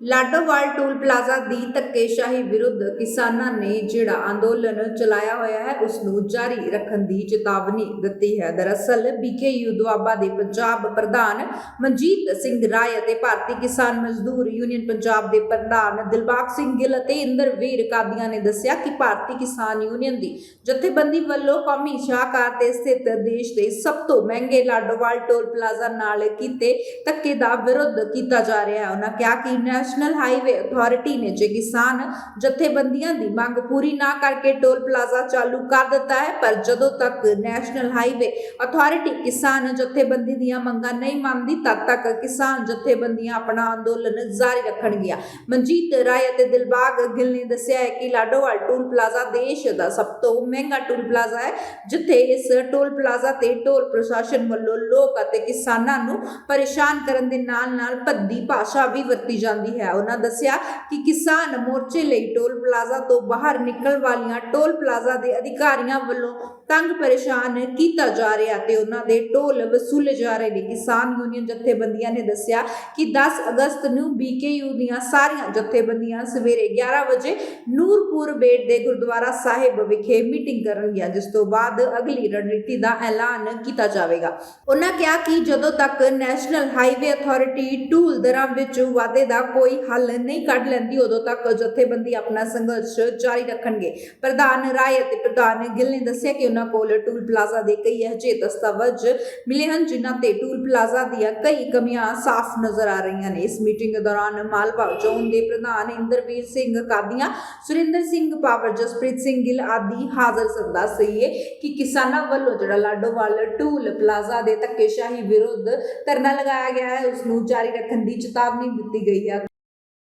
Ladowal toll plaza ਦੀ ਧੱਕੇਸ਼ਾਹੀ ਵਿਰੁੱਧ ਕਿਸਾਨਾਂ ਨੇ ਜਿਹੜਾ ਅੰਦੋਲਨ ਚਲਾਇਆ ਹੋਇਆ ਹੈ ਉਸ ਨੂੰ ਜਾਰੀ ਰੱਖਣ ਦੀ ਚੇਤਾਵਨੀ ਦਿੱਤੀ ਹੈ। ਦਰਅਸਲ ਬੀਕੇਯੂ ਦੁਆਬਾ ਦੇ ਪੰਜਾਬ ਪ੍ਰਧਾਨ ਮਨਜੀਤ ਸਿੰਘ ਰਾਏ ਅਤੇ ਭਾਰਤੀ ਕਿਸਾਨ ਮਜ਼ਦੂਰ ਯੂਨੀਅਨ ਪੰਜਾਬ ਦੇ ਪ੍ਰਧਾਨ ਦਿਲਬਾਗ ਸਿੰਘ ਗਿੱਲ ਅਤੇ ਇੰਦਰਵੀਰ ਕਾਦੀਆਂ ਨੇ ਦੱਸਿਆ ਕਿ ਭਾਰਤੀ ਕਿਸਾਨ ਯੂਨੀਅਨ ਦੀ ਜਥੇਬੰਦੀ ਵੱਲੋਂ ਕੌਮੀ ਸ਼ਾਹਕਾਰ ਤੇ ਸਥਿਤ ਦੇਸ਼ ਦੇ ਸਭ ਤੋਂ ਮਹਿੰਗੇ ਲਾਡੋਵਾਲ ਟੋਲ ਪਲਾਜ਼ਾ ਨਾਲ ਕੀਤੇ ਧੱਕੇ ਦਾ ਵਿਰੋਧ ਕੀਤਾ ਜਾ ਰਿਹਾ ਹੈ। ਉਹਨਾਂ ਕਿਹਾ ਕਿ ਨੈਸ਼ਨਲ ਹਾਈਵੇ ਅਥਾਰਟੀ ਨੇ ਜੇ ਕਿਸਾਨ ਜਥੇਬੰਦੀਆਂ ਦੀ ਮੰਗ ਪੂਰੀ ਨਾ ਕਰਕੇ ਟੋਲ ਪਲਾਜ਼ਾ ਚਾਲੂ ਕਰ ਦਿੱਤਾ ਹੈ, ਪਰ ਜਦੋਂ ਤੱਕ ਨੈਸ਼ਨਲ ਹਾਈਵੇ ਅਥਾਰਟੀ ਕਿਸਾਨ ਜਥੇਬੰਦੀ ਦੀਆਂ ਮੰਗਾਂ ਨਹੀਂ ਮੰਨਦੀ, ਤਦ ਤੱਕ ਕਿਸਾਨ ਜਥੇਬੰਦੀਆਂ ਆਪਣਾ ਅੰਦੋਲਨ ਜਾਰੀ ਰੱਖਣਗੀਆਂ ਮਨਜੀਤ ਰਾਏ ਅਤੇ ਦਿਲਬਾਗ ਗਿੱਲ ਨੇ ਦੱਸਿਆ ਹੈ ਕਿ ਲਾਡੋਵਾਲ ਟੋਲ ਪਲਾਜ਼ਾ ਦੇਸ਼ ਦਾ ਸਭ ਤੋਂ ਮਹਿੰਗਾ ਟੋਲ ਪਲਾਜ਼ਾ ਹੈ, ਜਿੱਥੇ ਇਸ ਟੋਲ ਪਲਾਜ਼ਾ ਤੇ ਟੋਲ ਪ੍ਰਸ਼ਾਸਨ ਵੱਲੋਂ ਲੋਕ ਅਤੇ ਕਿਸਾਨਾਂ ਨੂੰ ਪਰੇਸ਼ਾਨ ਕਰਨ ਦੇ ਨਾਲ-ਨਾਲ ਭੱਦੀ ਭਾਸ਼ਾ ਵੀ ਵਰਤੀ ਜਾਂਦੀ ਹੈ। ਉਹਨਾਂ ਦੱਸਿਆ ਕਿ ਕਿਸਾਨ ਮੋਰਚੇ ਲਈ ਟੋਲ ਪਲਾਜ਼ਾ ਤੋਂ ਬਾਹਰ ਨਿਕਲਣ ਵਾਲੀਆਂ ਟੋਲ ਪਲਾਜ਼ਾ ਦੇ ਅਧਿਕਾਰੀਆਂ ਵੱਲੋਂ ਤੰਗ ਪਰੇਸ਼ਾਨ ਕੀਤਾ ਜਾ ਰਿਹਾ ਤੇ ਉਹਨਾਂ ਦੇ ਟੋਲ ਵਸੂਲੇ ਜਾ ਰਹੇ ਨੇ। ਕਿਸਾਨ ਯੂਨੀਅਨ ਜਥੇਬੰਦੀਆਂ ਨੇ ਦੱਸਿਆ ਕਿ 10 ਅਗਸਤ ਨੂੰ ਬੀਕੇਯੂ ਦੀਆਂ ਸਾਰੀਆਂ ਜਥੇਬੰਦੀਆਂ ਸਵੇਰੇ 11 ਵਜੇ ਨੂਰਪੁਰ ਬੇਟ ਦੇ ਗੁਰਦੁਆਰਾ ਸਾਹਿਬ ਵਿਖੇ ਮੀਟਿੰਗ ਕਰਨਗੀਆਂ, ਜਿਸ ਤੋਂ ਬਾਅਦ ਅਗਲੀ ਰਣਨੀਤੀ ਦਾ ਐਲਾਨ ਕੀਤਾ ਜਾਵੇਗਾ। ਉਹਨਾਂ ਕਿਹਾ ਕਿ ਜਦੋਂ ਤੱਕ ਨੈਸ਼ਨਲ ਹਾਈਵੇ ਅਥਾਰਟੀ ਟੂਲ ਦਰਾਂ ਵਿੱਚ ਵਾਧੇ ਦਾ ਕੋਈ ਕੋਈ ਹੱਲ ਨਹੀਂ ਕੱਢ ਲੈਂਦੀ, ਉਦੋਂ ਤੱਕ ਜਥੇਬੰਦੀ ਆਪਣਾ ਸੰਘਰਸ਼ ਜਾਰੀ ਰੱਖਣਗੇ। ਪ੍ਰਧਾਨ ਰਾਏ ਅਤੇ ਪ੍ਰਧਾਨ ਗਿੱਲ ਨੇ ਦੱਸਿਆ ਕਿ ਉਹਨਾਂ ਕੋਲ ਟੂਲ ਪਲਾਜ਼ਾ ਦੇ ਕਈ ਅਜਿਹੇ ਦਸਤਾਵੇਜ਼ ਮਿਲੇ ਹਨ, ਜਿਨ੍ਹਾਂ ਤੇ ਟੂਲ ਪਲਾਜ਼ਾ ਦੀਆਂ ਕਈ ਕਮੀਆਂ ਸਾਫ਼ ਨਜ਼ਰ ਆ ਰਹੀਆਂ ਨੇ। ਇਸ ਮੀਟਿੰਗ ਦੌਰਾਨ ਮਾਲਵਾ ਜ਼ੋਨ ਦੇ ਪ੍ਰਧਾਨ ਇੰਦਰਵੀਰ ਸਿੰਘ ਕਾਦੀਆਂ, ਸੁਰਿੰਦਰ ਸਿੰਘ ਪਾਵਰ, ਜਸਪ੍ਰੀਤ ਸਿੰਘ ਗਿੱਲ ਆਦਿ ਹਾਜ਼ਰ ਸਨ। ਦੱਸ ਰਹੀਏ ਕਿ ਕਿਸਾਨਾਂ ਵੱਲੋਂ ਜਿਹੜਾ ਲਾਡੋਵਾਲ ਟੂਲ ਪਲਾਜ਼ਾ ਦੇ ਧੱਕੇਸ਼ਾਹੀ ਵਿਰੁੱਧ ਧਰਨਾ ਲਗਾਇਆ ਗਿਆ ਹੈ ਉਸ ਨੂੰ ਜਾਰੀ ਰੱਖਣ ਦੀ ਚੇਤਾਵਨੀ ਦਿੱਤੀ ਗਈ ਹੈ।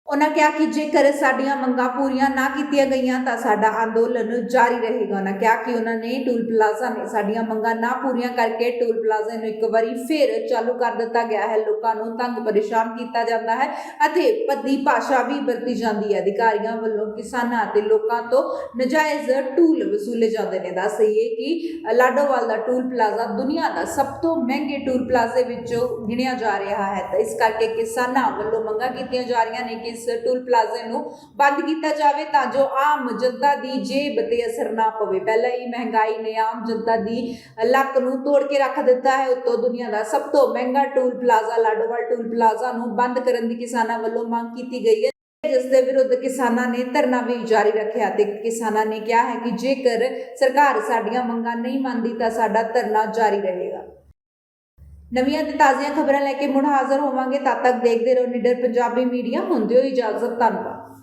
ਉਹਨਾਂ ਕਿਹਾ ਕਿ ਜੇਕਰ ਸਾਡੀਆਂ ਮੰਗਾਂ ਪੂਰੀਆਂ ਨਾ ਕੀਤੀਆਂ ਗਈਆਂ ਤਾਂ ਸਾਡਾ ਅੰਦੋਲਨ ਜਾਰੀ ਰਹੇਗਾ। ਉਹਨਾਂ ਕਿਹਾ ਕਿ ਉਹਨਾਂ ਨੇ ਟੂਲ ਪਲਾਜ਼ਾ ਨੇ ਸਾਡੀਆਂ ਮੰਗਾਂ ਨਾ ਪੂਰੀਆਂ ਕਰਕੇ ਟੂਲ ਪਲਾਜ਼ਾ ਨੂੰ ਇੱਕ ਵਾਰੀ ਫਿਰ ਚਾਲੂ ਕਰ ਦਿੱਤਾ ਗਿਆ ਹੈ। ਲੋਕਾਂ ਨੂੰ ਤੰਗ ਪਰੇਸ਼ਾਨ ਕੀਤਾ ਜਾਂਦਾ ਹੈ ਅਤੇ ਪੱਦੀ ਭਾਸ਼ਾ ਵੀ ਵਰਤੀ ਜਾਂਦੀ ਹੈ। ਅਧਿਕਾਰੀਆਂ ਵੱਲੋਂ ਕਿਸਾਨਾਂ ਅਤੇ ਲੋਕਾਂ ਤੋਂ ਨਜਾਇਜ਼ ਟੂਲ ਵਸੂਲੇ ਜਾਂਦੇ ਨੇ। ਦੱਸ ਦੱਸਈਏ ਕਿ ਲਾਡੋਵਾਲ ਦਾ ਟੂਲ ਪਲਾਜ਼ਾ ਦੁਨੀਆ ਦਾ ਸਭ ਤੋਂ ਮਹਿੰਗੇ ਟੂਲ ਪਲਾਜ਼ੇ ਵਿੱਚੋਂ ਗਿਣਿਆ ਜਾ ਰਿਹਾ ਹੈ। ਤਾਂ ਇਸ ਕਰਕੇ ਕਿਸਾਨਾਂ ਵੱਲੋਂ ਮੰਗਾਂ ਕੀਤੀਆਂ ਜਾ ਰਹੀਆਂ ਨੇ ਕਿ ਇਸ ਟੂਲ ਪਲਾਜ਼ੇ ਨੂੰ ਬੰਦ ਕੀਤਾ ਜਾਵੇ ਤਾਂ ਜੋ ਆਮ ਜਨਤਾ ਦੀ ਜੇਬ ਤੇ ਅਸਰ ਨਾ ਪਵੇ। ਪਹਿਲਾਂ ਹੀ ਮਹਿੰਗਾਈ ਨੇ ਆਮ ਜਨਤਾ ਦੀ ਲੱਕ ਨੂੰ ਤੋੜ ਕੇ ਰੱਖ ਦਿੱਤਾ ਹੈ। ਉੱਤੋਂ ਦੁਨੀਆ ਦਾ ਸਭ ਤੋਂ ਮਹਿੰਗਾ toll plaza, Ladowal toll plaza ਨੂੰ ਬੰਦ ਕਰਨ ਦੀ ਕਿਸਾਨਾਂ ਵੱਲੋਂ ਮੰਗ ਕੀਤੀ ਗਈ ਹੈ। ਜਿਸ ਦੇ ਵਿਰੁੱਧ ਕਿਸਾਨਾਂ ਨੇ ਧਰਨਾ ਵੀ ਜਾਰੀ ਰੱਖਿਆ ਤੇ ਕਿਸਾਨਾਂ ਨੇ ਕਿਹਾ ਹੈ ਕਿ ਜੇਕਰ ਸਰਕਾਰ ਸਾਡੀਆਂ ਮੰਗਾਂ ਨਹੀਂ ਮੰਨਦੀ ਤਾਂ ਸਾਡਾ ਧਰਨਾ ਜਾਰੀ ਰਹੇਗਾ। ਨਵੀਆਂ ਤੇ ਤਾਜ਼ੀਆਂ ਖਬਰਾਂ ਲੈ ਕੇ ਮੁੜ ਹਾਜ਼ਰ ਹੋਵਾਂਗੇ। ਤਦ ਤੱਕ ਦੇਖਦੇ ਰਹੋ ਨਿਡਰ ਪੰਜਾਬੀ ਮੀਡੀਆ। ਹੁੰਦੇ ਹੋ ਇਜਾਜ਼ਤ, ਧੰਨਵਾਦ।